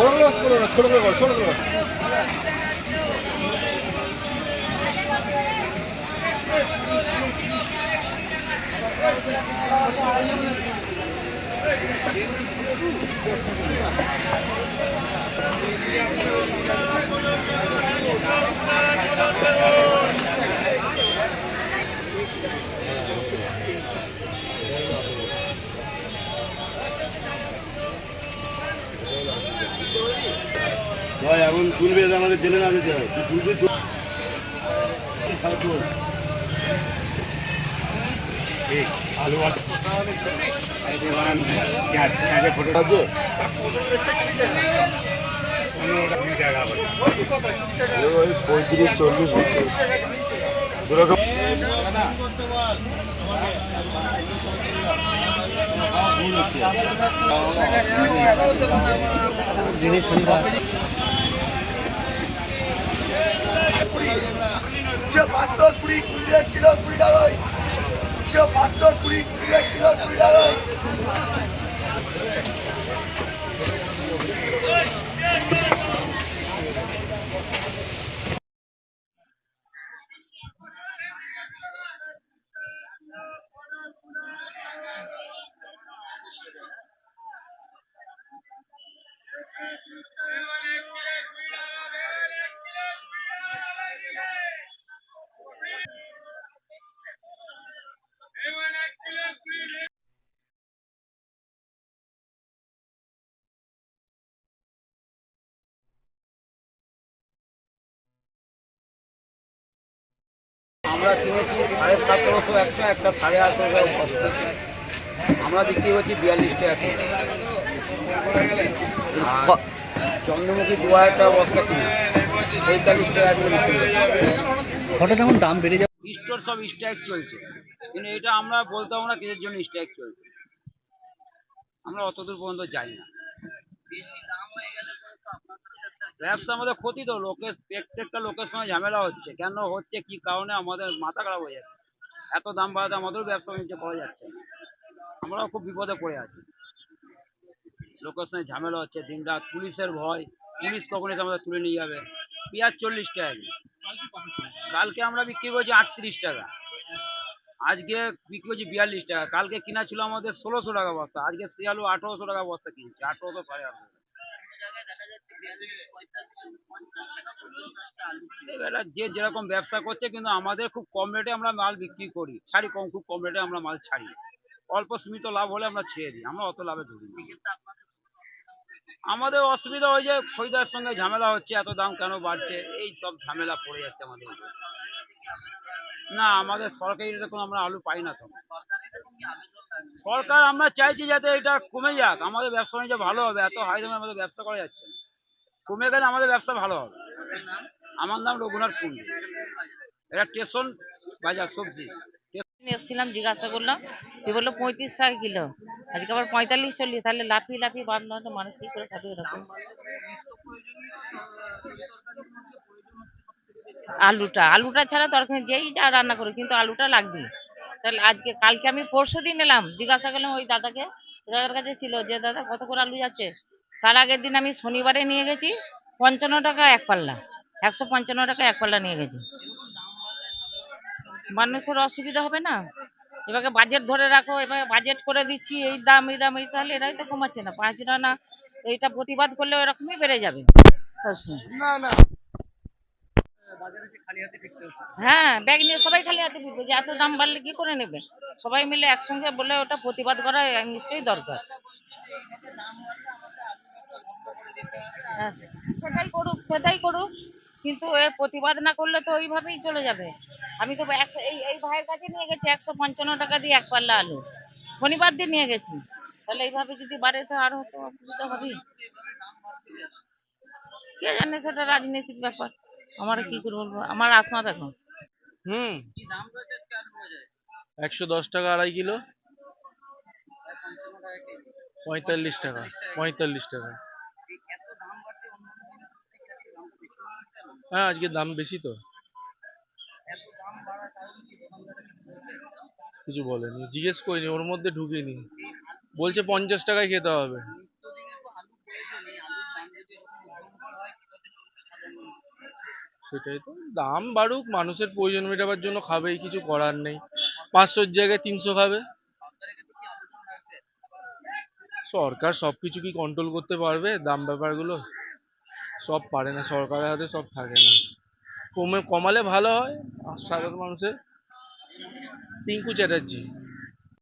বড় করে করো না ছোট করে করো ছোট করে করো। ভাই, এখন তুলবে আমাকে জেনে না নিতে হয়। তুলবি। আলু আছে ওই পঁয়ত্রিশ, চল্লিশ দুরকম উচ্ছে পাঁচশো কুড়ি কুড়ি টাকা কিলো কুড়ি টাকা উচ্ছে পাঁচশো কুড়ি কুড়ি টাকা কিলো কুড়ি টাকায়। আমরা কিনেছি সাড়ে সতেরোশো একশো একটা সাড়ে আটশো বস্তা। আমরা বিক্রি করছি বিয়াল্লিশ টাকা চন্দ্রমুখী দু হাজার টাকা বস্তা কিনে পঁয়তাল্লিশ টাকা হঠাৎ দাম বেড়ে যাবে স্টোর সব স্ট্রাইক চলছে। কিন্তু এটা আমরা বলতাম না কিসের জন্য স্ট্রাইক চলছে। আমরা অতদূর পর্যন্ত যাই না। ব্যবসা আমাদের ক্ষতি তো, লোকের প্রত্যেকটা লোকের সঙ্গে ঝামেলা হচ্ছে। কেন হচ্ছে, কি কারণে আমাদের মাথা খারাপ হয়ে যাচ্ছে? এত দাম বাড়াতে আমাদেরও ব্যবসা বাণিজ্য করা যাচ্ছে না। আমরাও খুব বিপদে পড়ে আছি। লোকের সঙ্গে ঝামেলা হচ্ছে দিন রাত পুলিশের ভয়। পুলিশ কখন এসে আমাদের তুলে নিয়ে যাবে? পেঁয়াজ চল্লিশ টাকা কিলো। কালকে আমরা বিক্রি করছি আটত্রিশ টাকা। আজকে বিক্রি করছি বিয়াল্লিশ টাকা। কালকে কিনা ছিল আমাদের ষোলোশো টাকা বস্তা। আজকে সে আলু আঠারোশো টাকা বস্তা কিনছে। আঠারোশো সাড়ে আঠারোশো। যে যেরকম ব্যবসা করছে, কিন্তু আমাদের খুব কম রেটে আমরা মাল বিক্রি করি। ছাড়ি কম, খুব কম রেটে আমরা মাল ছাড়ি। অল্প সীমিত লাভ হলে আমরা ছেড়ে দিই, আমরা অত লাভে ধরি আমাদের অসুবিধা ওই যে খরিদার সঙ্গে ঝামেলা হচ্ছে, এত দাম কেন বাড়ছে? এই সব ঝামেলা পড়ে যাচ্ছে আমাদের না, আমাদের সরকারি কোনো আমরা আলু পাই না তো। সরকার আমরা চাইছি যাতে এটা কমে যাক। আমাদের ব্যবসা বাণিজ্য ভালো হবে, এত হাই দামে আমাদের ব্যবসা করা যাচ্ছে না। কমে গেলে আমাদের ব্যবসা ভালো হবে। আমার নাম রঘুনাথ কুন্ডু এটা স্টেশন বাজার, সবজি। এসেছিলাম, জিজ্ঞাসা করলাম তুই বলল, পঁয়ত্রিশ টাকা কিলো। আজকে আবার পঁয়তাল্লিশ চল্লিশ, তাহলে লাফিয়ে লাফিয়ে বাঁধলো তো মানুষ কি করে খাবে এরকম? আলুটা আলুটা ছাড়া তরকারি যেই যা রান্না করে কিন্তু আলুটা লাগবে। তাহলে আজকে, কালকে আমি পরশু দিন এলাম, জিজ্ঞাসা করলাম ওই দাদাকে, দাদার কাছে ছিল যে, দাদা, কত করে আলু যাচ্ছে? তার আগের দিন আমি শনিবারে নিয়ে গেছি পঞ্চান্ন টাকা এক পাল্লা একশো পঞ্চান্ন টাকা এক পাল্লা নিয়ে গেছি। মানুষের অসুবিধা হবে না? এবারে বাজেট ধরে রাখো এবারে বাজেট করে দিচ্ছি এই দাম এই দাম এই তাহলে এরাই তো কমাচ্ছে না পাঁচ না না এইটা প্রতিবাদ করলে এরকমই বেড়ে যাবে সবসময়। না না। হ্যাঁ ব্যাগ নিয়ে সবাই খালি হাতে ফিরবে যে এত দাম বাড়লে কি করে নেবে? সবাই মিলে একসঙ্গে বলে ওটা প্রতিবাদ করা নিশ্চয়ই দরকার। সেটাই করুক সেটাই করুক, কিন্তু এর প্রতিবাদ না করলে তো ওইভাবেই চলে যাবে। আমি তো একশো, এই এই ভাইয়ের কাছে নিয়ে গেছি একশো পঞ্চান্ন টাকা দিয়ে এক পাল্লা আলু। শনিবার দিন নিয়ে গেছি। তাহলে এইভাবে যদি বাড়ে তো আরও তো অসুবিধা হবেই। কে জানে সেটা রাজনীতির ব্যাপার। আমার কি করে বলব? আমার আসমা দেখো। হুম। একশো দশ টাকা আড়াই কিলো। পঁয়তাল্লিশ টাকা পঁয়তাল্লিশ টাকা। হ্যাঁ আজকে দাম বেশি তো। কিছু বলেনি জিজ্ঞেস করিনি ওর মধ্যে ঢুকিনি। বলছে পঞ্চাশ টাকায় খেতে হবে। সেটাই তো দাম বাড়ুক মানুষের প্রয়োজন মেটাবার জন্য খাবেই কিছু করার নেই। পাঁচশোর জায়গায় তিনশো খাবে। সরকার সব কিছু কি কন্ট্রোল করতে পারবে? দাম ব্যাপারগুলো সব পারে না, সরকারের হাতে সব থাকে না। কমে, কমালে ভালো হয় সাধারণ মানুষের। পিঙ্কু চ্যাটার্জি।